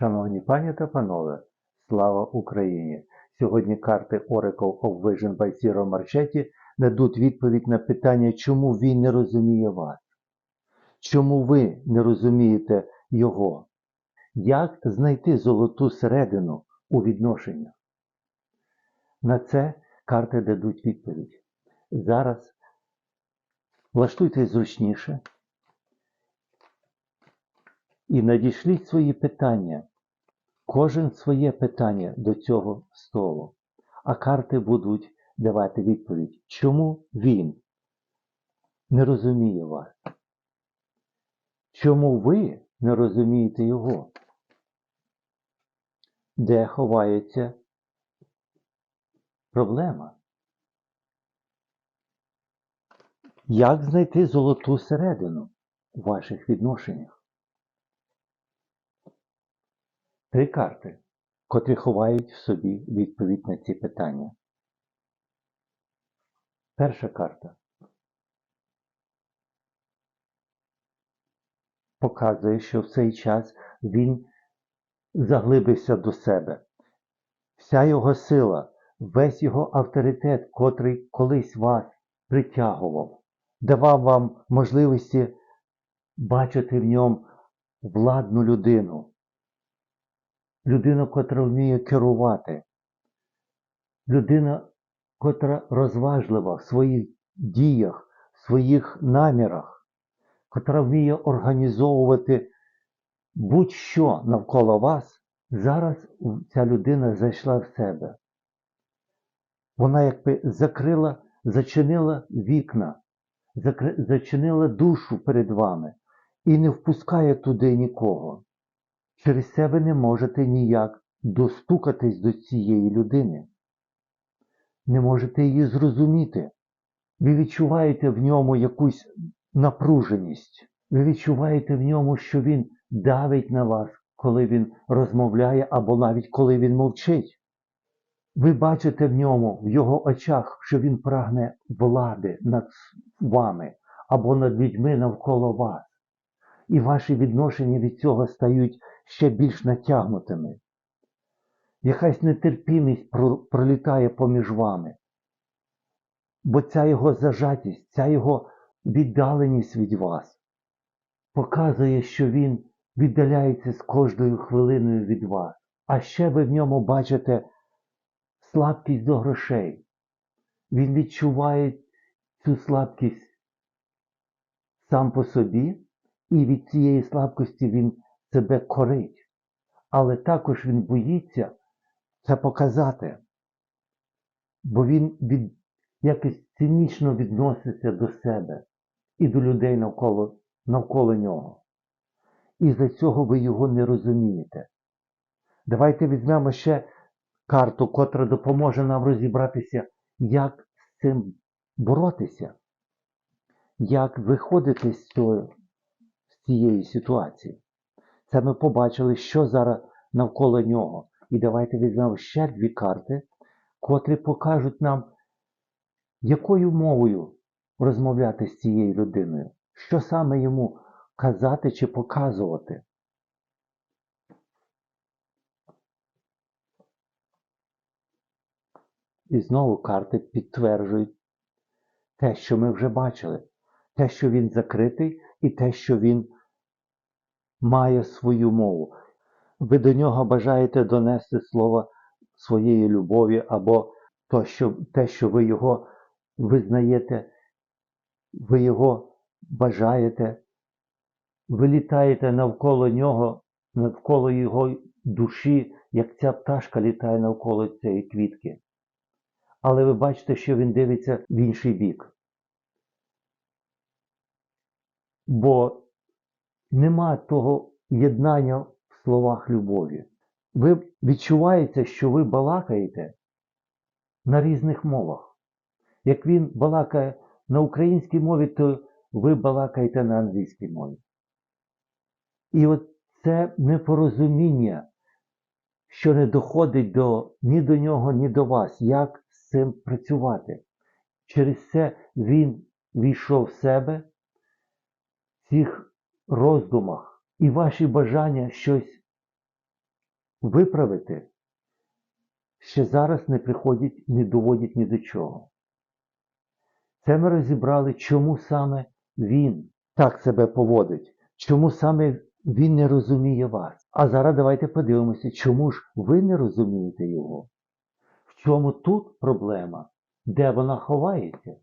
Шановні пані та панове, слава Україні! Сьогодні карти Oracle of Vision by Zero Marchetti дадуть відповідь на питання, чому він не розуміє вас, чому ви не розумієте його, як знайти золоту середину у відношеннях. На це карти дадуть відповідь. Зараз влаштуйтесь зручніше і надішліть свої питання. Кожен своє питання до цього столу. А карти будуть давати відповідь, чому він не розуміє вас? Чому ви не розумієте його? Де ховається проблема? Як знайти золоту середину у ваших відношеннях? Три карти, котрі ховають в собі відповідь на ці питання. Перша карта показує, що в цей час він заглибився до себе. Вся його сила, весь його авторитет, котрий колись вас притягував, давав вам можливості бачити в ньому владну людину, людину, котра вміє керувати, людина, котра розважлива в своїх діях, в своїх намірах, котра вміє організовувати будь-що навколо вас, зараз ця людина зайшла в себе. Вона якби закрила, зачинила вікна, зачинила душу перед вами і не впускає туди нікого. Через це ви не можете ніяк достукатись до цієї людини. Не можете її зрозуміти. Ви відчуваєте в ньому якусь напруженість. Ви відчуваєте в ньому, що він давить на вас, коли він розмовляє або навіть коли він мовчить. Ви бачите в ньому, в його очах, що він прагне влади над вами або над людьми навколо вас. І ваші відношення від цього стають ще більш натягнутими. Якась нетерпімість пролітає поміж вами. Бо ця його зажатість, ця його віддаленість від вас показує, що він віддаляється з кожною хвилиною від вас. А ще ви в ньому бачите слабкість до грошей. Він відчуває цю слабкість сам по собі, і від цієї слабкості він себе корить. Але також він боїться це показати, бо він від, якось цинічно відноситься до себе і до людей навколо, навколо нього. І за цього ви його не розумієте. Давайте візьмемо ще карту, котра допоможе нам розібратися, як з цим боротися, як виходити з, цієї ситуації. Це ми побачили, що зараз навколо нього. І давайте візьмемо ще дві карти, котрі покажуть нам, якою мовою розмовляти з цією людиною, що саме йому казати чи показувати. І знову карти підтверджують те, що ми вже бачили, те, що він закритий, і те, що він має свою мову. Ви до нього бажаєте донести слово своєї любові або то, що, те, що ви його визнаєте, ви його бажаєте, ви літаєте навколо нього, навколо його душі, як ця пташка літає навколо цієї квітки. Але ви бачите, що він дивиться в інший бік. Бо нема того єднання в словах любові. Ви відчуваєте, що ви балакаєте на різних мовах. Як він балакає на українській мові, то ви балакаєте на англійській мові. І от це непорозуміння, що не доходить до, ні до нього, ні до вас, як з цим працювати. Через це він війшов в себе цих роздумах, і ваші бажання щось виправити, ще зараз не приходять, не доводять ні до чого. Це ми розібрали, чому саме він так себе поводить, чому саме він не розуміє вас. А зараз давайте подивимося, чому ж ви не розумієте його. В чому тут проблема? Де вона ховається?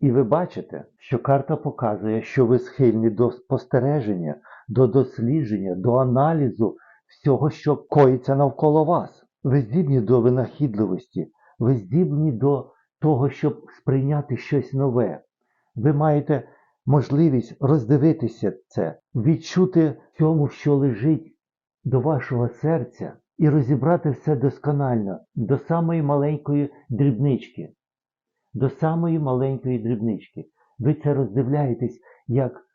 І ви бачите, що карта показує, що ви схильні до спостереження, до дослідження, до аналізу всього, що коїться навколо вас. Ви здібні до винахідливості, ви здібні до того, щоб сприйняти щось нове. Ви маєте можливість роздивитися це, відчути в цьому, що лежить до вашого серця, і розібрати все досконально, до самої маленької дрібнички. До самої маленької дрібнички. Ви це роздивляєтесь як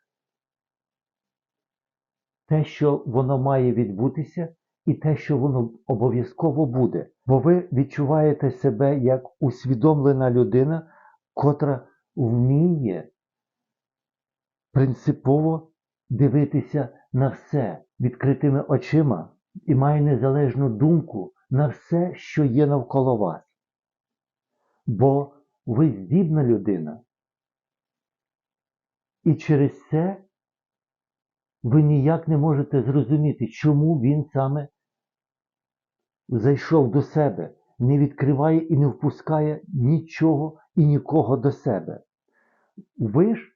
те, що воно має відбутися, і те, що воно обов'язково буде. Бо ви відчуваєте себе як усвідомлена людина, котра вміє принципово дивитися на все відкритими очима і має незалежну думку на все, що є навколо вас. Бо ви здібна людина. І через це ви ніяк не можете зрозуміти, чому він саме зайшов до себе, не відкриває і не впускає нічого і нікого до себе. Ви ж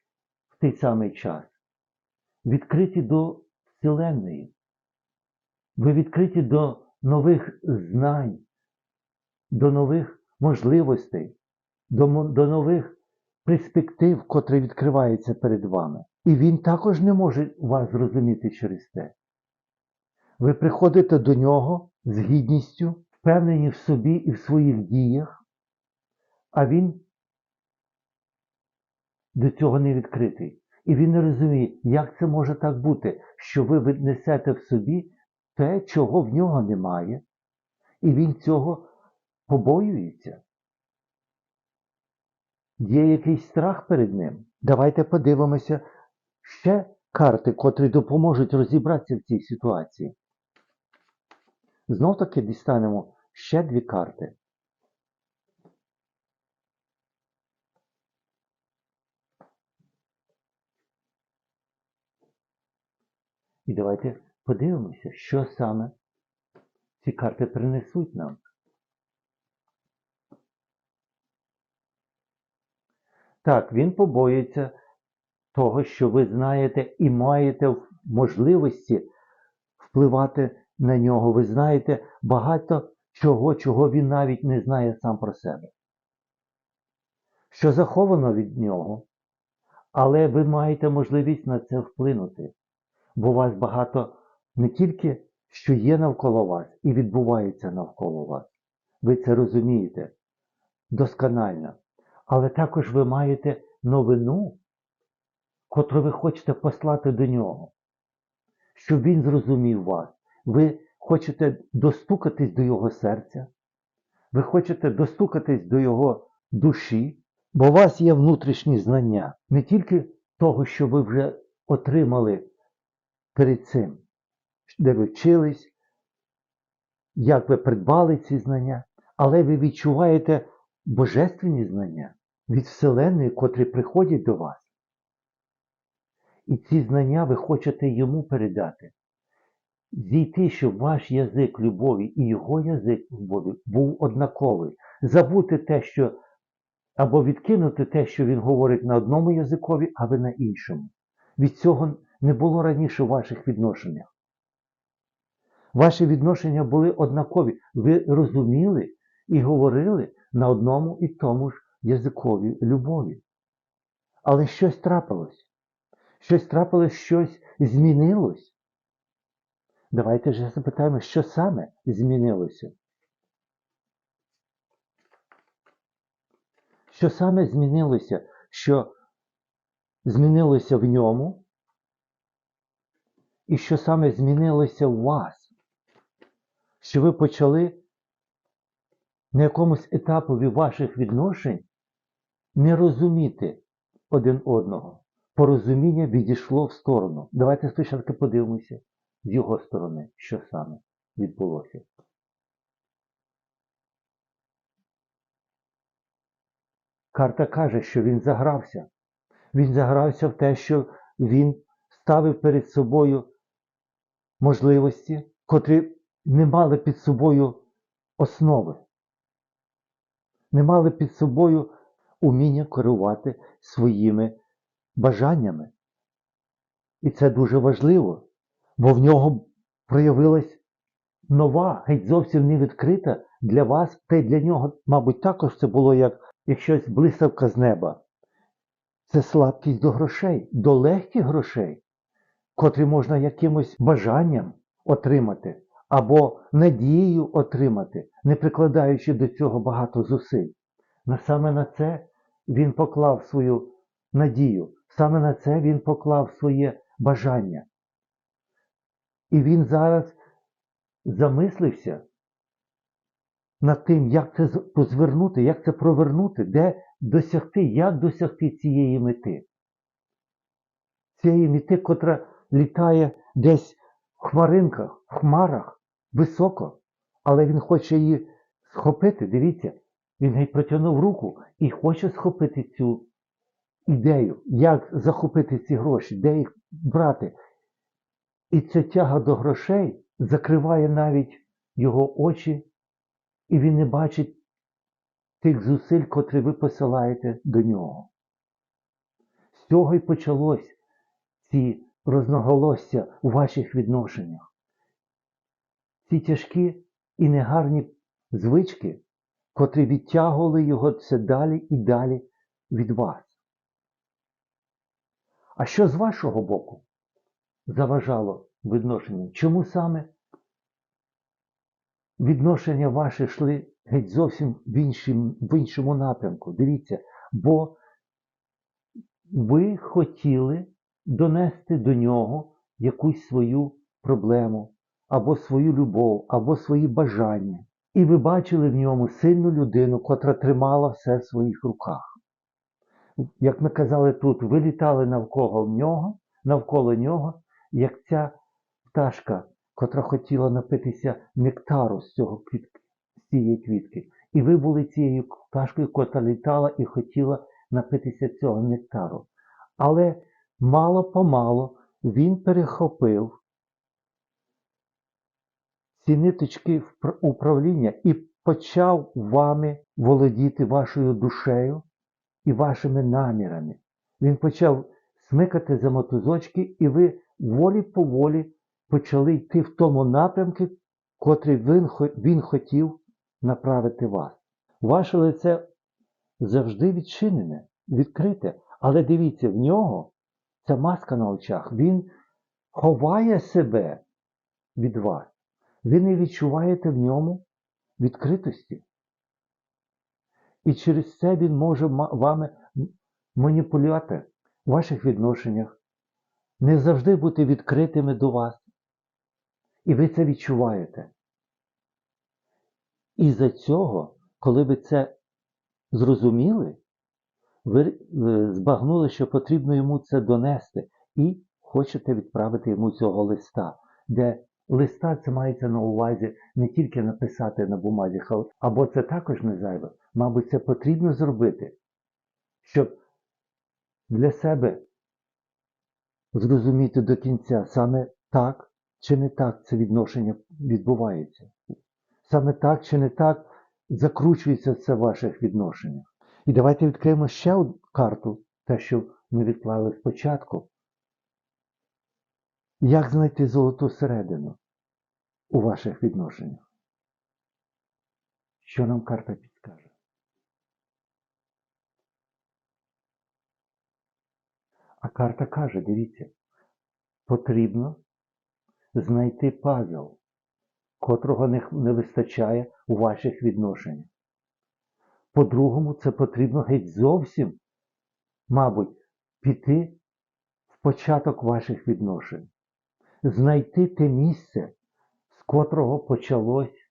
в той самий час відкриті до Вселенної. Ви відкриті до нових знань, до нових можливостей, до, нових перспектив, котрі відкриваються перед вами. І він також не може вас зрозуміти через те. Ви приходите до нього з гідністю, впевнені в собі і в своїх діях, а він до цього не відкритий. І він не розуміє, як це може так бути, що ви несете в собі те, чого в нього немає, і він цього побоюється. Є якийсь страх перед ним. Давайте подивимося ще карти, котрі допоможуть розібратися в цій ситуації. Знов таки дістанемо ще дві карти. І давайте подивимося, що саме ці карти принесуть нам. Так, він побоїться того, що ви знаєте і маєте можливості впливати на нього. Ви знаєте багато чого, чого він навіть не знає сам про себе. Що заховано від нього, але ви маєте можливість на це вплинути. Бо вас багато не тільки що є навколо вас і відбувається навколо вас. Ви це розумієте досконально. Але також ви маєте новину, котру ви хочете послати до нього, щоб він зрозумів вас. Ви хочете достукатись до його серця, ви хочете достукатись до його душі, бо у вас є внутрішні знання, не тільки того, що ви вже отримали перед цим, де ви вчились, як ви придбали ці знання, але ви відчуваєте божественні знання від Вселеної, котрі приходять до вас. І ці знання ви хочете йому передати. Зійти, щоб ваш язик любові і його язик любові був однаковий. Забути те, що або відкинути те, що він говорить на одному язикові, а ви на іншому. Від цього не було раніше в ваших відношеннях. Ваші відношення були однакові. Ви розуміли і говорили на одному і тому ж язикові любові. Але щось трапилось. Щось трапилось, щось змінилось. Давайте ж запитаємо, що саме змінилося. Що саме змінилося, що змінилося в ньому, і що саме змінилося в вас, що ви почали на якомусь етапові ваших відношень не розуміти один одного. Порозуміння відійшло в сторону. Давайте спочатку подивимося, з його сторони, що саме відбулося. Карта каже, що він загрався. Він загрався в те, що він ставив перед собою можливості, котрі не мали під собою основи, не мали під собою уміння керувати своїми бажаннями. І це дуже важливо, бо в нього проявилась нова, геть зовсім не відкрита для вас, та й для нього, мабуть, також це було як, як щось блискавка з неба. Це слабкість до грошей, до легких грошей, котрі можна якимось бажанням отримати або надією отримати, не прикладаючи до цього багато зусиль. На саме на це він поклав свою надію, саме на це він поклав своє бажання. І він зараз замислився над тим, як це позвернути, як це провернути, де досягти, як досягти цієї мети. Цієї мети, котра літає десь в хмаринках, в хмарах, високо, але він хоче її схопити. Дивіться, він геть протягнув руку і хоче схопити цю ідею, як захопити ці гроші, де їх брати. І ця тяга до грошей закриває навіть його очі, і він не бачить тих зусиль, котрі ви посилаєте до нього. З цього й почалось ці розноголосся у ваших відношеннях. Ці тяжкі і негарні звички, котрі відтягували його все далі і далі від вас. А що з вашого боку заважало відношенням? Чому саме відношення ваші йшли геть зовсім в, іншим, в іншому напрямку? Дивіться, бо ви хотіли донести до нього якусь свою проблему, або свою любов, або свої бажання. І ви бачили в ньому сильну людину, котра тримала все в своїх руках. Як ми казали тут, ви літали навколо нього, навколо нього, як ця пташка, котра хотіла напитися нектару з цього квітки, з цієї квітки. І ви були цією пташкою, котра літала і хотіла напитися цього нектару. Але мало помалу він перехопив ці ниточки управління і почав вами володіти вашою душею і вашими намірами. Він почав смикати за мотузочки, і ви волі поволі почали йти в тому напрямку, котрий він, він хотів направити вас. Ваше лице завжди відчинене, відкрите, але дивіться, в нього ця маска на очах, він ховає себе від вас. Ви не відчуваєте в ньому відкритості. І через це він може вами маніпулювати в ваших відношеннях, не завжди бути відкритими до вас. І ви це відчуваєте. І за цього, коли ви це зрозуміли, ви збагнули, що потрібно йому це донести, і хочете відправити йому цього листа, де листа це мається на увазі не тільки написати на бумазі, або це також не зайве. Мабуть, це потрібно зробити, щоб для себе зрозуміти до кінця саме так чи не так це відношення відбувається. Саме так чи не так закручується це в ваших відношеннях. І давайте відкриємо ще одну карту, те, що ми відклали спочатку. Як знайти золоту середину у ваших відношеннях? Що нам карта підскаже? А карта каже, дивіться, потрібно знайти пазл, котрого не вистачає у ваших відношеннях. По-другому, це потрібно геть зовсім, мабуть, піти в початок ваших відношень, знайти те місце, з котрого почалось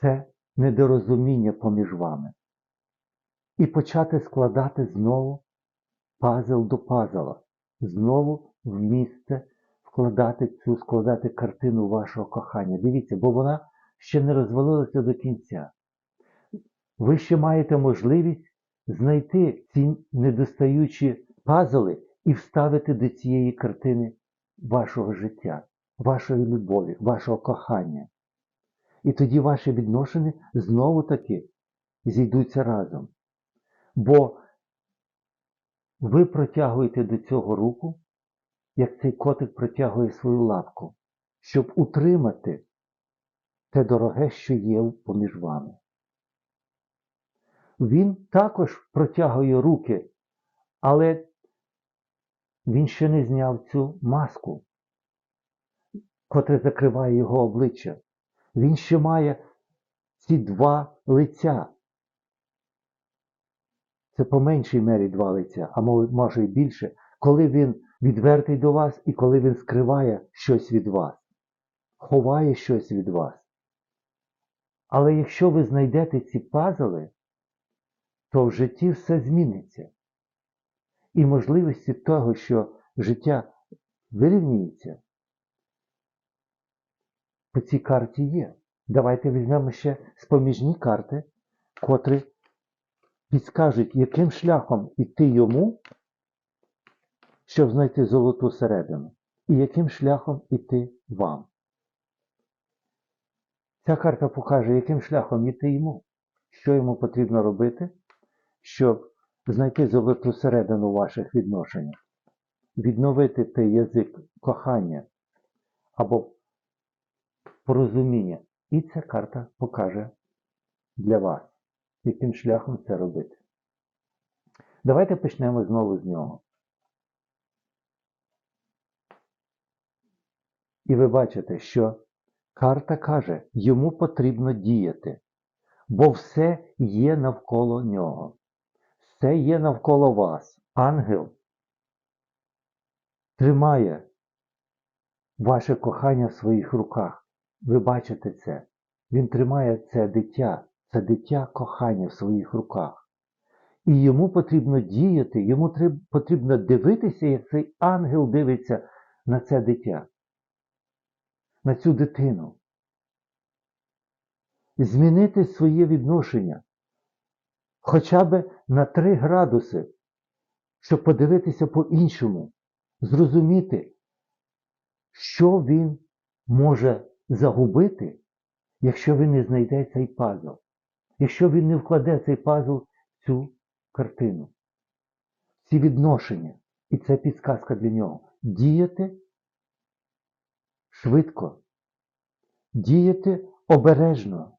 це недорозуміння поміж вами, і почати складати знову пазл до пазла. знову в місце вкладати цю, складати картину вашого кохання. Дивіться, бо вона ще не розвалилася до кінця. Ви ще маєте можливість знайти ці недостаючі пазли і вставити до цієї картини вашого життя, вашої любові, вашого кохання. І тоді ваші відношення знову таки зійдуться разом. Бо ви протягуєте до цього руку, як цей котик протягує свою лапку, щоб утримати те дороге, що є поміж вами. Він також протягує руки, але він ще не зняв цю маску, котра закриває його обличчя. Він ще має ці два лиця. Це по меншій мері два лиця, а може і більше, коли він відвертий до вас і коли він скриває щось від вас, ховає щось від вас. Але якщо ви знайдете ці пазли, то в житті все зміниться. І можливості того, що життя вирівнюється, по цій карті є. Давайте візьмемо ще споміжні карти, котрі підскажуть, яким шляхом іти йому, щоб знайти золоту середину, і яким шляхом іти вам. Ця карта покаже, яким шляхом іти йому, що йому потрібно робити, щоб знайти золоту середину ваших відношеннях, відновити той язик кохання або порозуміння. І ця карта покаже для вас, яким шляхом це робити. Давайте почнемо знову з нього. І ви бачите, що карта каже, йому потрібно діяти, бо все є навколо нього. Все є навколо вас. Ангел тримає ваше кохання в своїх руках. Ви бачите це. Він тримає це дитя, це дитя кохання в своїх руках. І йому потрібно діяти, йому потрібно дивитися, як цей ангел дивиться на це дитя, на цю дитину. Змінити своє відношення хоча б на 3 градуси, щоб подивитися по-іншому, зрозуміти, що він може загубити, якщо він не знайде цей пазл, якщо він не вкладе цей пазл в цю картину, ці відношення. І це підсказка для нього. Діяти швидко, діяти обережно,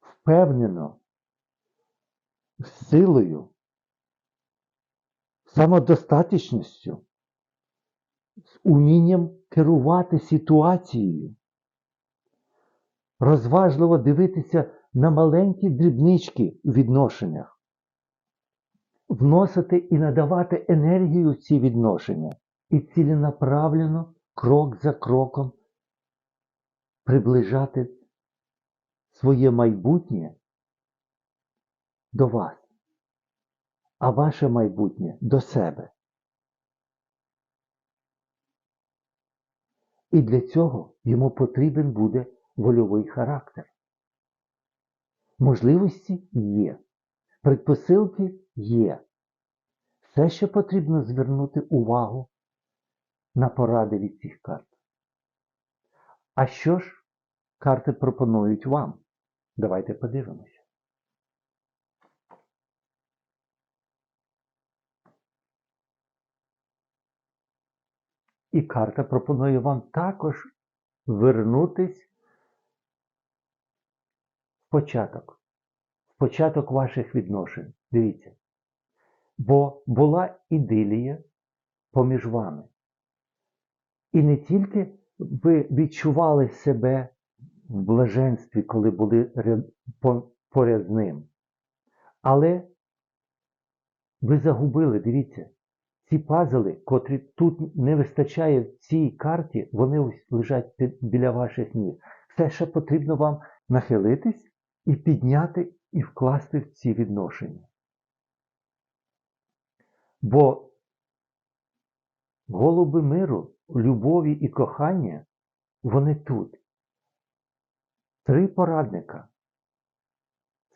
впевнено, силою, самодостатністю, з умінням керувати ситуацією, розважливо дивитися на маленькі дрібнички в відношеннях, вносити і надавати енергію в ці відношення і ціленаправлено, крок за кроком приближати своє майбутнє до вас, а ваше майбутнє до себе. І для цього йому потрібен буде вольовий характер. Можливості є, предпосилки є. Все, що потрібно звернути увагу на поради від цих карт. А що ж карти пропонують вам? Давайте подивимося. І карта пропонує вам також вернутись в початок, в початок ваших відношень. Дивіться. Бо була ідилія поміж вами. І не тільки ви відчували себе в блаженстві, коли були поряд з ним, але ви загубили, дивіться, ці пазли, котрі тут не вистачає в цій карті, вони ось лежать біля ваших ніг. Все, що потрібно вам нахилитись і підняти і вкласти в ці відношення. Бо Голуби миру, любові і кохання, вони тут. Три порадника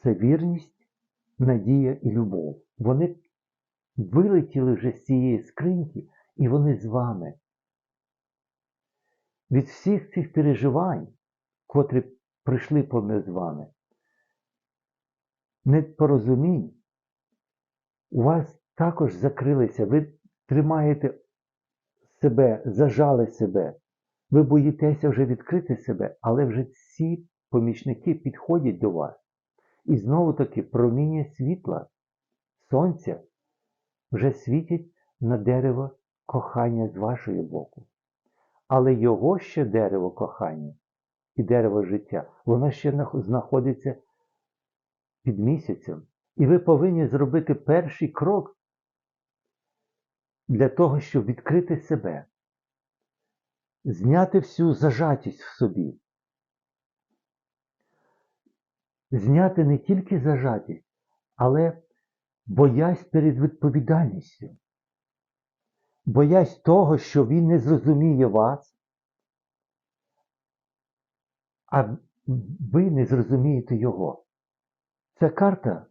це вірність, надія і любов. Вони вилетіли вже з цієї скриньки, і вони з вами. Від всіх цих переживань, котрі прийшли поміж вами, непорозумінь, у вас також закрилися, ви тримаєте себе, зажали себе, ви боїтеся вже відкрити себе, але вже ці помічники підходять до вас. І знову таки проміння світла, сонця вже світять на дерево кохання з вашої боку. Але його ще дерево кохання і дерево життя, воно ще знаходиться під місяцем. І ви повинні зробити перший крок для того, щоб відкрити себе, зняти всю зажатість в собі. Зняти не тільки зажатість, але боясь перед відповідальністю. Боясь того, що він не зрозуміє вас, а ви не зрозумієте його. Ця карта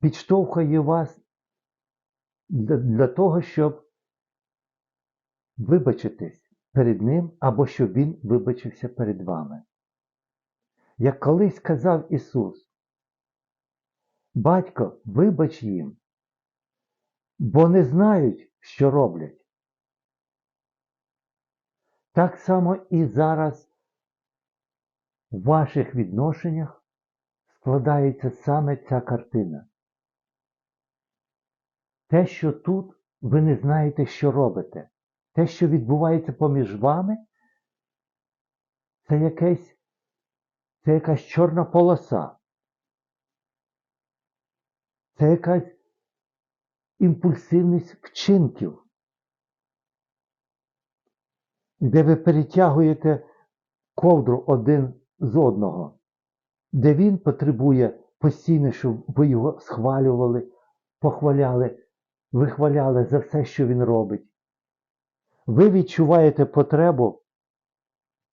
підштовхує вас для, того, щоб вибачитись перед ним або щоб він вибачився перед вами. Як колись казав Ісус, Батько, вибач їм, бо не знають, що роблять. Так само і зараз в ваших відношеннях складається саме ця картина. Те, що тут ви не знаєте, що робите. Те, що відбувається поміж вами, це якесь, це якась чорна полоса. Це якась імпульсивність вчинків, де ви перетягуєте ковдру один з одного, де він потребує постійно, щоб ви його схвалювали, похваляли, вихваляли за все, що він робить. Ви відчуваєте потребу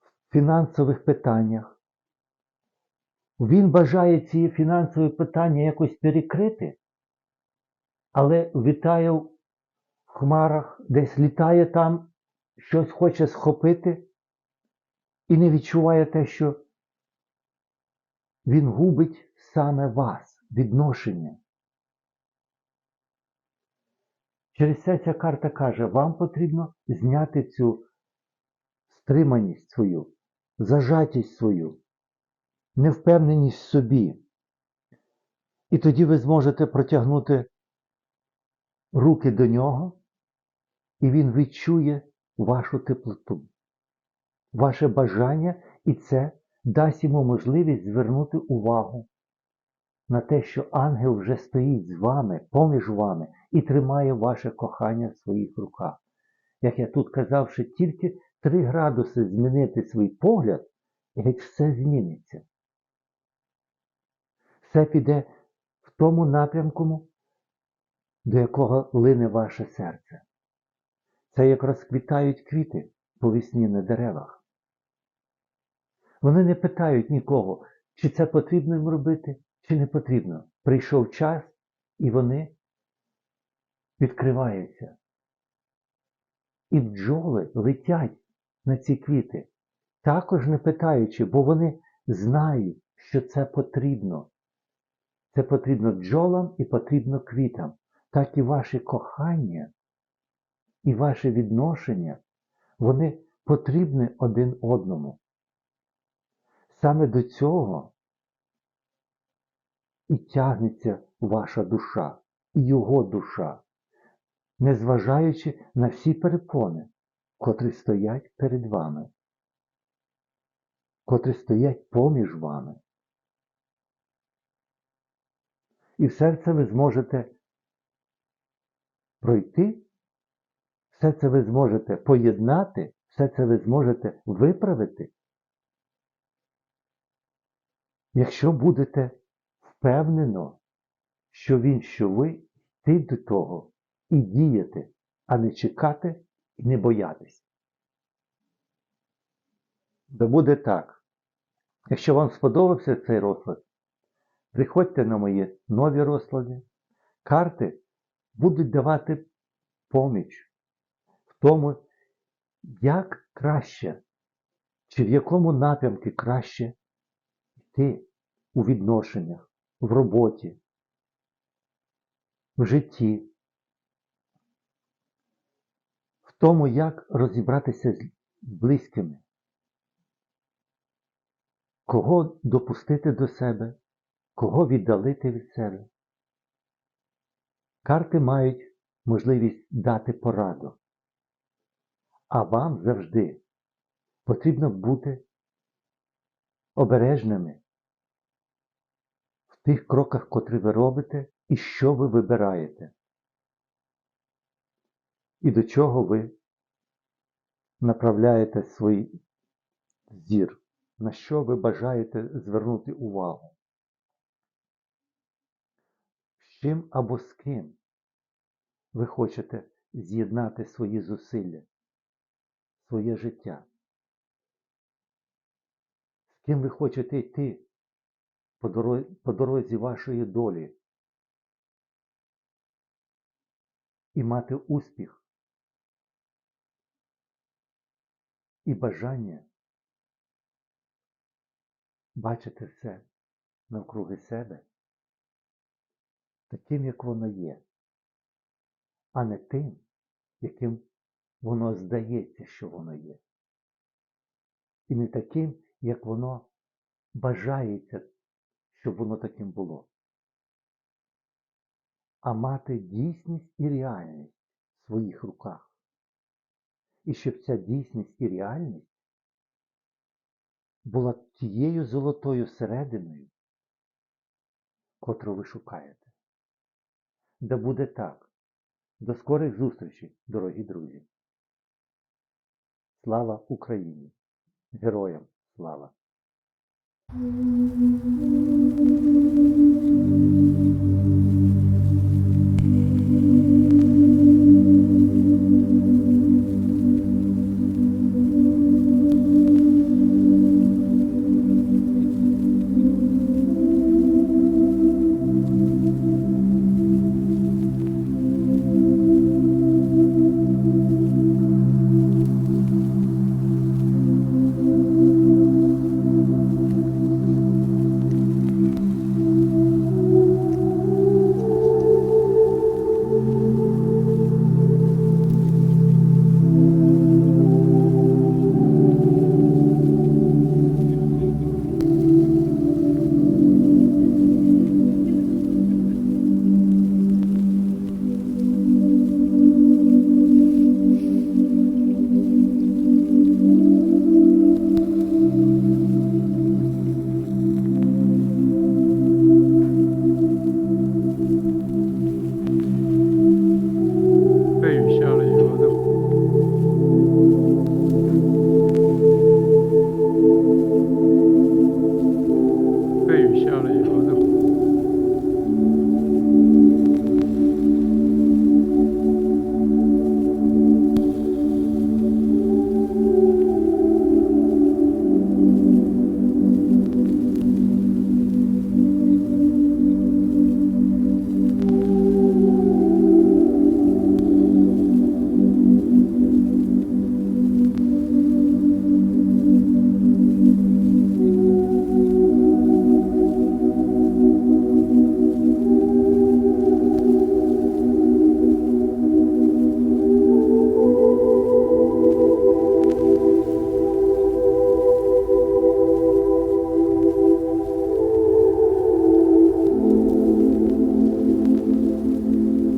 в фінансових питаннях. Він бажає ці фінансові питання якось перекрити, але вітає в хмарах, десь літає там, щось хоче схопити і не відчуває те, що він губить саме вас, відношення. Через це ця карта каже, вам потрібно зняти цю стриманість свою, зажатість свою, невпевненість в собі. І тоді ви зможете протягнути руки до нього, і він відчує вашу теплоту, ваше бажання, і це дасть йому можливість звернути увагу на те, що ангел вже стоїть з вами, поміж вами і тримає ваше кохання в своїх руках. Як я тут казав, що тільки 3 градуси змінити свій погляд, і геть все зміниться. Все піде в тому напрямку, до якого лине ваше серце. Це як розквітають квіти по весні на деревах. Вони не питають нікого, чи це потрібно їм робити, чи не потрібно. Прийшов час, і вони відкриваються. І бджоли летять на ці квіти, також не питаючи, бо вони знають, що це потрібно. Це потрібно бджолам і потрібно квітам. Так і ваші кохання і ваші відношення, вони потрібні один одному. Саме до цього і тягнеться ваша душа, і його душа, незважаючи на всі перепони, котрі стоять перед вами, котрі стоять поміж вами. І все це ви зможете пройти, все це ви зможете поєднати, все це ви зможете виправити, якщо будете впевнено, що він, що ви йти до того і діяти, а не чекати, і не боятись. Да буде так. Якщо вам сподобався цей розклад, приходьте на мої нові розклади. Карти будуть давати поміч в тому, як краще, чи в якому напрямку краще йти у відношеннях, в роботі, в житті, в тому, як розібратися з близькими, кого допустити до себе, кого віддалити від себе. Карти мають можливість дати пораду. А вам завжди потрібно бути обережними в тих кроках, котрі ви робите, і що ви вибираєте. І до чого ви направляєте свій зір, на що ви бажаєте звернути увагу. З чим або з ким ви хочете з'єднати свої зусилля, своє життя? З ким ви хочете йти по дорозі, вашої долі? І мати успіх? І бажання? Бачити все навкруги себе таким, як воно є, а не тим, яким воно здається, що воно є. І не таким, як воно бажається, щоб воно таким було. А мати дійсність і реальність в своїх руках. І щоб ця дійсність і реальність була тією золотою серединою, котру ви шукаєте. Да буде так. До скорих зустрічей, дорогі друзі. Слава Україні! Героям слава!